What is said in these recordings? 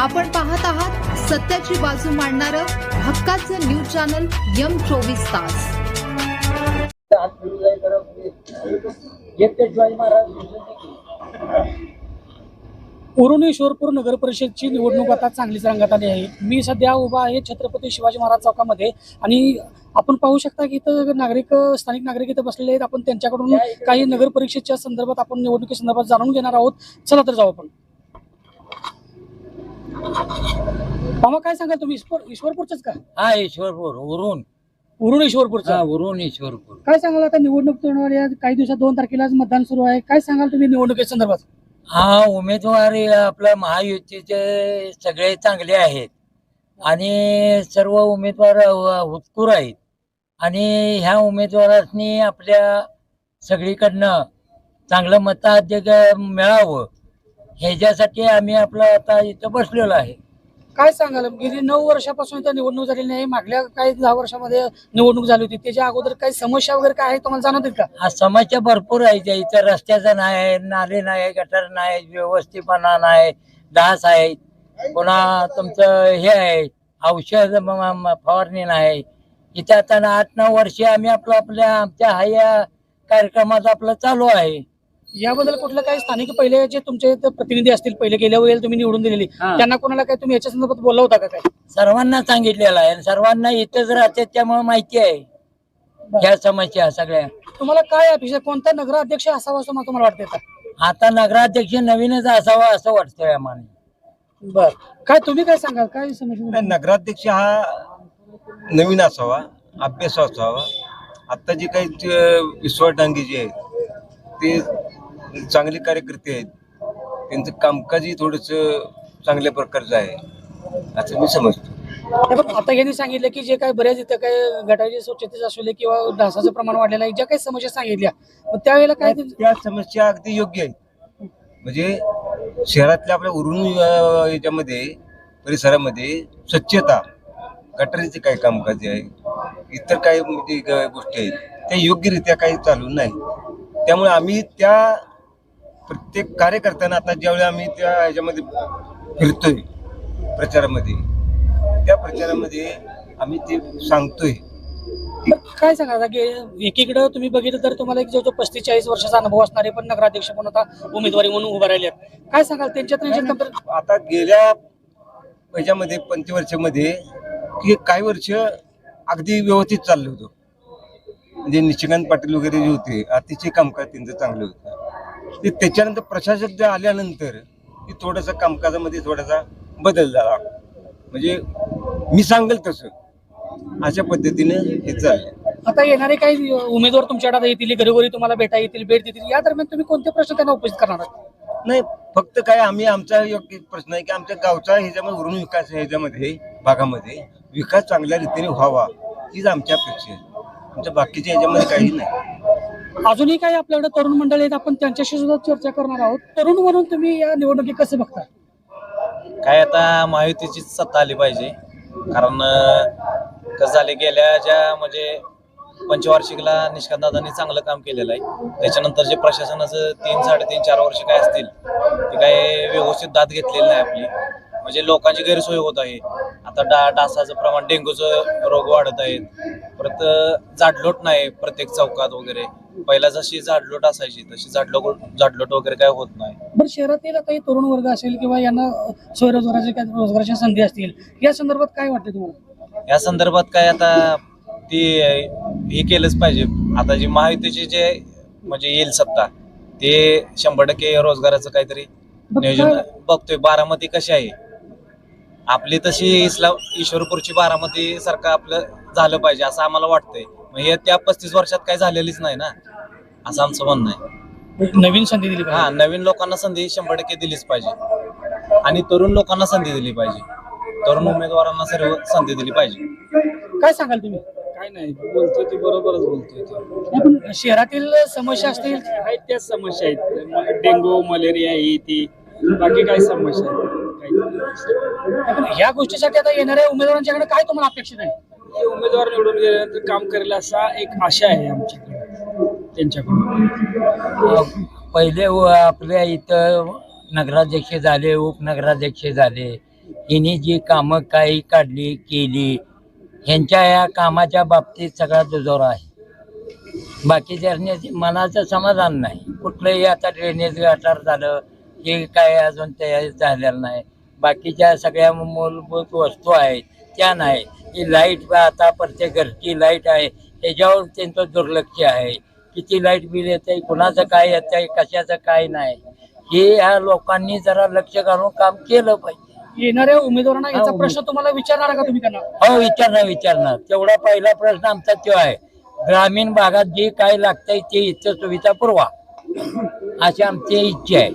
आपण पाहत आहात सत्याची बाजू मांडणारं हक्काचं न्यूज चॅनल यम चोवीस तास. उरुणी शिवरपूर नगर परिषदची निवडणूक आता चांगलीच रंगात आली आहे. मी सध्या उभा आहे छत्रपती शिवाजी महाराज चौकामध्ये आणि आपण पाहू शकता की इथं नागरिक स्थानिक नागरिक इथं बसलेले आहेत. आपण त्यांच्याकडून काही नगर परीक्षेच्या संदर्भात आपण निवडणुकी संदर्भात जाणून घेणार आहोत. चला तर जाऊ आपण. मामा काय सांगाल तुम्ही? ईश्वर ईश्वरपूरच का? हा ईश्वरपूर उरून उरुण हा ईश्वरपूरचा उरून ईश्वरपूर. काय सांगाल आता निवडणूक तोंडावर या काही दिवसात दोन तारखेला मतदान सुरू आहे. काय सांगाल तुम्ही निवडणुकी संदर्भात? हा उमेदवारी आपल्या महायुतीचे सगळे चांगले आहेत. आणि सर्व उमेदवार उत्कुर आहेत. आणि ह्या उमेदवारांनी आपल्या सगळीकडनं चांगलं मताधिक मिळावं. ह्याच्यासाठी आम्ही आपलं आता इथं बसलेलो आहे. काय सांगाल? गेली नऊ वर्षापासून इथं निवडणूक झालेली नाही. मागल्या काही दहा वर्षामध्ये निवडणूक झाली होती. त्याच्या अगोदर काही समस्या वगैरे काय आहे तुम्हाला जाणवत आहेत का? हा समस्या भरपूर आहे. त्या इथं रस्त्याचं नाही नाले नाही गटर नाही व्यवस्थितपणा नाही डास आहे. पुन्हा तुमचं हे आहे औषध म- म- फवारणी नाही. इथे आता ना आठ नऊ वर्षे आम्ही आपलं आपल्या आमच्या हा या कार्यक्रमात आपलं चालू आहे. याबद्दल कुठलं काही स्थानिक पहिले जे तुमचे प्रतिनिधी असतील पहिले गेल्या वेळेला तुम्ही निवडून दिलेली हा. त्यांना कोणाला काय तुम्ही याच्या संदर्भात बोलला होता का काय? सर्वांना सांगितलेलं आहे. आणि सर्वांना इथंच राहते त्यामुळे माहिती आहे. ह्या समस्या सगळ्या. तुम्हाला काय अपेक्षा कोणता नगराध्यक्ष असावा असं मला तुम्हाला वाटतं का? आता नगराध्यक्ष नवीनच असावा असं वाटतंय आम्हाला. बर. काय तुम्ही काय सांगाल? काय नाही, नगराध्यक्ष हा नवीन असावा अभ्यास असावा. आता जे काही ते विश्वास डांगे जे आहेत ते चांगले कार्यकर्ते आहेत. त्यांचं कामकाजही थोडस चांगल्या प्रकारचं आहे असं मी समजतो. आता यांनी सांगितलं की जे काय बऱ्याच इथं काय गटारी स्वच्छतेचं असू किंवा डासाचं प्रमाण वाढलेलं आहे ज्या काही समस्या सांगितल्या मग त्यावेळेला काय ते- त्या समस्या अगदी योग्य आहेत. म्हणजे शहरातल्या आपल्या उरून अं, याच्यामध्ये परिसरामध्ये स्वच्छता गटारीचे काही कामकाज आहे इतर काही म्हणजे ग- गोष्टी आहेत त्या योग्यरित्या काही चालू नाही. त्यामुळे आम्ही त्या प्रत्येक कार्यकर्त्यांना आता ज्यावेळी आम्ही त्या ह्याच्यामध्ये फिरतोय प्रचारामध्ये त्या प्रचारामध्ये आम्ही ते सांगतोय. काय सांगा आता की एकीकडे तुम्ही बघितलं तर तुम्हाला एक जो जो पस्तीस चाळीस वर्षाचा अनुभव असणारे पण नगराध्यक्ष पण आता उमेदवारी म्हणून उभा राहिले. काय सांगाल? त्यांच्यात त्यांच्यात compare- आता गेल्या ह्याच्यामध्ये पंचवर्षामध्ये की काही वर्ष अगदी व्यवस्थित चाललं होतं. म्हणजे निशिकांत पाटील वगैरे जे होते अतिशय कामकाज त्यांचं चांगलं होतं. ते त्याच्यानंतर प्रशासक जे आल्यानंतर की थोडंसं कामकाजामध्ये थोडासा बदल झाला. म्हणजे मी सांगेल तसं. अशा पद्धतीने हे चाललंय. आता येणारे काही उमेदवार तुमच्याकडे आता येतील घरोघरी तुम्हाला भेटा येतील भेट देतील या दरम्यान तुम्ही कोणते प्रश्न त्यांना उपस्थित करणार आहात? नाही फक्त काय आम्ही आमचा योग्य प्रश्न आहे की आमच्या गावचा ह्याच्यामध्ये वरून विकास ह्याच्यामध्ये भागामध्ये विकास चांगल्या रीतीने व्हावा हीच आमची अपेक्षा आहे. आमच्या बाकीच्या ह्याच्यामध्ये काही नाही. अजूनही काही आपल्याकडे तरुण मंडळी आहेत आपण त्यांच्याशी सुद्धा चर्चा करणार आहोत. तरुण म्हणून तुम्ही या निवडणुकीत कसं बघता? काय आता महायुतीचीच सत्ता आली पाहिजे. कारण अं, कसं झाले गेल्या ज्या म्हणजे पंचवार्षिकला निष्कांतदादांनी चांगलं काम केलेलं आहे. त्याच्यानंतर जे प्रशासनाचं तीन साडेतीन चार वर्ष काय असतील ते काय व्यवस्थित दाद घेतलेली नाही आपली. म्हणजे लोकांची गैरसोय होत आहे. आता डा डासाचं प्रमाण डेंग्यूचं रोग वाढत आहेत. परत जाडलोट नाही प्रत्येक चौकात वगैरे. पहिला जशी जाडलोट असायची तशी जाडलोट जाडलोट वगैरे काय होत नाही. बरं शहरातील काही तरुण वर्ग असेल किंवा यांना स्वयंरोजगाराचे काही रोजगाराच्या संधी असतील या संदर्भात काय वाटतं तुम्हाला? या संदर्भात काय आता ती हे केलंच पाहिजे. आता जी महायुतीची जे म्हणजे येईल सत्ता ते शंभर टक्के रोजगाराचं काहीतरी नियोजन बघतोय. बारामती कशी आहे? आपली तशी इस्लाम ईश्वरपूरची बारामती सारखं आपलं झालं पाहिजे असं आम्हाला वाटतंय. मग हे त्या पस्तीस वर्षात काही झालेलीच नाही ना असं आमचं म्हणणं आहे. एक नवीन संधी दिली हा पाहिजे नवीन लोकांना संधी शंभर टक्के दिलीच पाहिजे. आणि तरुण लोकांना संधी दिली पाहिजे. तरुण उमेदवारांना सर्व संधी दिली पाहिजे. काय सांगाल तुम्ही? काय नाही बोलतोय ते बरोबरच बोलतोय ते. नाही, पण शहरातील समस्या असतील? आहेत त्याच समस्या आहेत. म- डेंगू मलेरिया ही ती. बाकी काय समस्या आहेत? पण ह्या गोष्टीसाठी आता येणाऱ्या उमेदवारांच्याकडे काय तुम्हाला अपेक्षित आहे? उमेदवार निवडून गेल्यानंतर काम करेल असा एक आशा आहे आमच्याकडे त्यांच्याकडून. पहिले व आपल्या इथं नगराध्यक्ष झाले उपनगराध्यक्ष झाले. हिने जी कामं काही काढली केली ह्यांच्या या कामाच्या बाबतीत सगळा दुजोरा आहे. बाकीच्या मनाचं समाधान नाही कुठलंही आता ड्रेनेज गटार झालं हे काय अजून तयार झालेलं नाही. बाकीच्या सगळ्या मूलभूत वस्तू आहेत त्या नाही ही लाइट आता प्रत्येक घरची लाइट आहे त्याच्यावर त्यांचं दुर्लक्ष आहे. किती लाइट बिल येतंय कुणाचं काय येतंय कशाचं काय नाही. हे ह्या लोकांनी जरा लक्ष घालून काम केलं पाहिजे. येणाऱ्या उमेदवारांना याचा प्रश्न तुम्हाला विचारणार का तुम्ही त्यांना? हो विचारणार विचारणार. तेवढा पहिला प्रश्न आमचा तो आहे. ग्रामीण भागात जे काय लागतंय ते इथं सुविधा पुरवा. अशी आमची इच्छा आहे.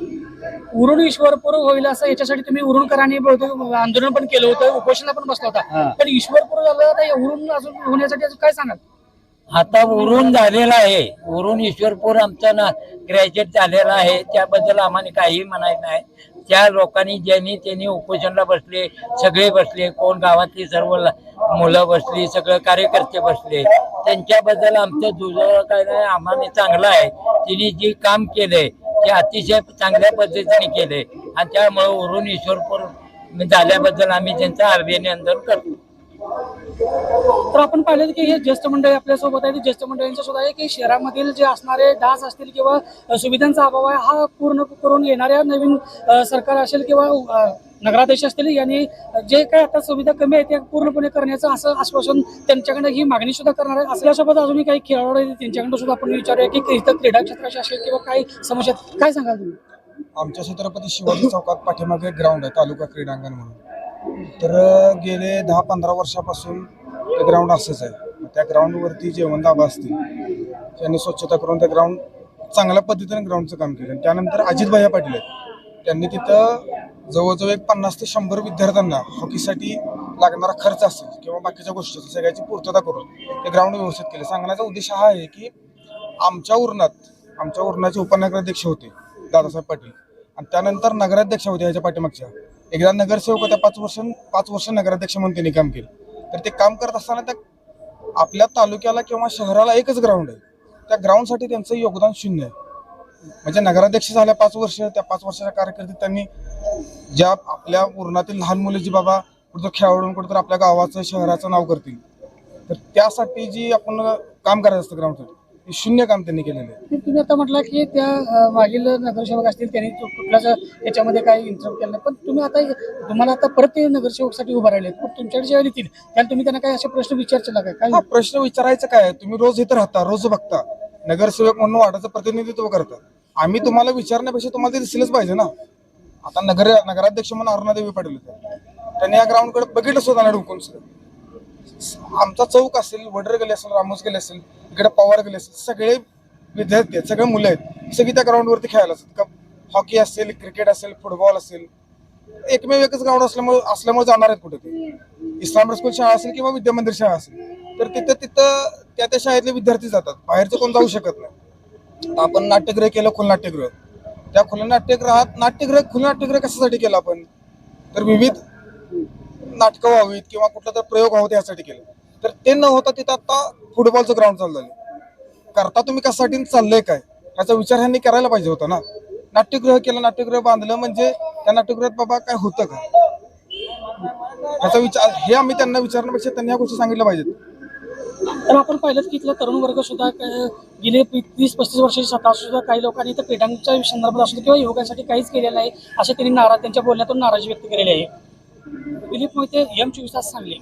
उरुण ईश्वरपूर होईल असं याच्यासाठी तुम्ही उरुणकरांनी आंदोलन पण केलं होतं उपोषणला पण बसला. होता. पण ईश्वरपूर झालं उरुण अजून होण्यासाठी अजून काय सांगाल? आता उरून झालेला आहे. उरून ईश्वरपूर आमचा ना ग्रॅज्युएट झालेला आहे. त्याबद्दल आम्हाला काही म्हणायचं नाही. त्या लोकांनी ज्यांनी त्यांनी उपोषणला बसले सगळे बसले कोण गावातली सर्व मुलं बसली सगळं कार्यकर्ते बसले. त्यांच्याबद्दल आमचं दुजोरा काय नाही आम्हाला चांगलं आहे. तिने जे काम केलंय ते अतिशय चांगल्या पद्धतीने केले. आणि त्यामुळे उरून ईश्वरपूर झाल्याबद्दल आम्ही त्यांचं अभिनंदन करतो. तर आपण पाहिलं की हे ज्येष्ठ मंडळी आपल्यासोबत आहे ज्येष्ठ मंडळींच्या सुद्धा आहे की शहरामधील जे असणारे डास असतील किंवा सुविधांचा अभाव आहे हा पूर्ण करून येणाऱ्या नवीन सरकार असेल किंवा नगराध्यक्ष असतील यांनी जे काय आता सुविधा कमी आहे त्या पूर्णपणे करण्याचं असं आश्वासन त्यांच्याकडे ही मागणी सुद्धा करणार आहे. असल्यासोबत अजूनही काही खेळाडू आहेत त्यांच्याकडे सुद्धा आपण विचारूया की इथं क्रीडा क्षेत्राशी असेल किंवा काही समस्या आहेत. काय सांगाल तुम्ही? आमच्या छत्रपती शिवाजी चौकात पाठीमागे ग्राउंड आहे तालुका क्रीडांगण म्हणून. तर गेले दहा पंधरा वर्षापासून ते ग्राउंड असंच आहे. त्या ग्राउंडवरती जेवण दाबा असतील त्यांनी स्वच्छता करून ते ग्राउंड चांगल्या पद्धतीने ग्राउंडचं काम केलं. त्यानंतर अजितभाया पाटील आहेत. त्यांनी तिथं जवळजवळ एक पन्नास ते शंभर विद्यार्थ्यांना हॉकीसाठी लागणारा खर्च असेल किंवा बाकीच्या गोष्टी असेल सगळ्याची पूर्तता करून ते ग्राउंड व्यवस्थित केले. सांगण्याचा उद्देश हा आहे की आमच्या उरणात आमच्या उरणाचे उपनगराध्यक्ष होते दादासाहेब पाटील. आणि त्यानंतर नगराध्यक्ष होते ह्याच्या पाठीमागच्या. एकदा नगरसेवक होत्या पाच वर्ष पाच वर्ष नगराध्यक्ष म्हणून त्यांनी काम केलं. तर ते काम करत असताना त्या आपल्या तालुक्याला किंवा शहराला एकच ग्राउंड आहे. त्या ग्राउंडसाठी त्यांचं योगदान शून्य आहे. म्हणजे नगराध्यक्ष झाल्या पाच वर्ष त्या पाच वर्षाच्या कारकिर्दीत त्यांनी ज्या आपल्या उरणातील लहान मुलं जी बाबा कुठं खेळाडून कुठं आपल्या गावाचं शहराचं नाव करतील. तर त्यासाठी जी आपण काम करायचं असतं ग्राउंडसाठी ते शून्य काम त्यांनी केलेलं आहे. तुम्ही आता म्हटलं की त्या मागील नगरसेवक असतील त्यांनी कुठलाच याच्यामध्ये काही इंटरव्ह्यू केला नाही. पण तुम्ही आता तुम्हाला आता परत ते नगरसेवकसाठी उभा राहिले पण तुमच्याकडे जेव्हा येतील त्याला तुम्ही त्यांना काही असे प्रश्न विचारचे काय? काय? हा प्रश्न विचारायचं काय तुम्ही रोज इथं राहता रोज बघता. नगरसेवक म्हणून वार्डाचं प्रतिनिधित्व करता. आम्ही तुम्हाला विचारण्यापेक्षा तुम्हाला ते दिसलंच पाहिजे ना. आता नगर नगराध्यक्ष म्हणून अरुणादेवी पाटील होते. त्यांनी या ग्राउंडकडे बघितलं सुद्धा ना ढुकून आमचा चौक असेल वडर गेले असेल रामोस गेले असेल इकडे पवार गेले असेल सगळे विद्यार्थी आहेत सगळे मुलं आहेत. सगळी त्या ग्राउंडवरती खेळायला असतात. का हॉकी असेल क्रिकेट असेल फुटबॉल असेल एकमेव एकच ग्राउंड असल्यामुळे असल्यामुळे जाणार आहेत कुठे ते. इस्लाम स्कूल शाळा असेल किंवा विद्या मंदिर शाळा असेल. तर तिथं तिथं त्या त्या शाळेतले विद्यार्थी जातात. बाहेरचं कोण जाऊ शकत नाही. आपण नाट्यगृह केलं खुलं नाट्यगृह. त्या खुल्या नाट्यगृहात नाट्यगृह खुलं नाट्यगृह कशासाठी केलं आपण? तर विविध नाटकं व्हावीत किंवा कुठला तर प्रयोग व्हावं यासाठी केलं. तर ते न होता तिथं आता फुटबॉलचं ग्राउंड चालू झालं करता तुम्ही कशासाठी चाललंय काय? याचा विचार ह्यांनी करायला पाहिजे होता ना. नाट्यगृह केलं नाट्यगृह बांधलं म्हणजे त्या नाट्यगृहात बाबा काय होतं का? याचा विचार हे आम्ही त्यांना विचारण्यापेक्षा त्यांनी ह्या गोष्टी सांगितल्या पाहिजेत. तर आपण पाहिलं की इथला तरुण वर्ग सुद्धा गेले तीस पस्तीस वर्षाची सत्ता सुद्धा काही लोकांनी तर क्रीडांच्या संदर्भात असू किंवा योगासाठी काहीच केलेलं नाही असे त्यांनी नाराज त्यांच्या बोलण्यातून नाराजी व्यक्त केलेली आहे. दिलीप मोहिते एम चोवीस तास सांगले.